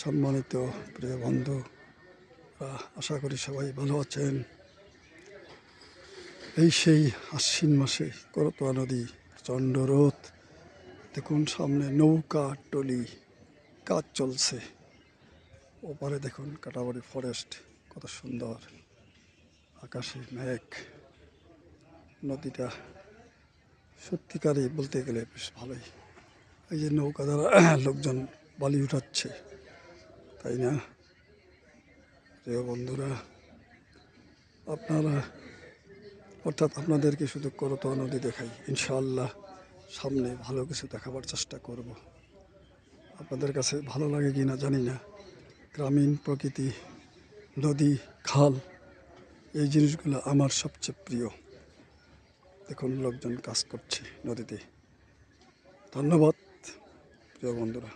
সম্মানিত প্রিয় বন্ধু আশা করি সবাই ভালো আছেন। এই সেই আশ্বিন মাসে করতোয়া নদী, প্রচণ্ড রোদ। দেখুন সামনে নৌকা, টলি, কাজ চলছে। ওপারে দেখুন কাটাবাড়ি ফরেস্ট কত সুন্দর। আকাশে মেঘ। নদীটা সত্যিকারই বলতে গেলে বেশ ভালোই। এই যে নৌকা দ্বারা লোকজন বালি উঠাচ্ছে। তাই না? প্রিয় বন্ধুরা, আপনারা অর্থাৎ আপনাদেরকে শুধু করতোয়া নদী দেখাই। ইনশাআল্লাহ সামনে ভালো কিছু দেখাবার চেষ্টা করব। আপনাদের কাছে ভালো লাগে কি না জানি না। গ্রামীণ প্রকৃতি, নদী, খাল, এই জিনিসগুলো আমার সবচেয়ে প্রিয়। দেখুন, লোকজন কাজ করছে নদীতে। ধন্যবাদ। প্রিয় বন্ধুরা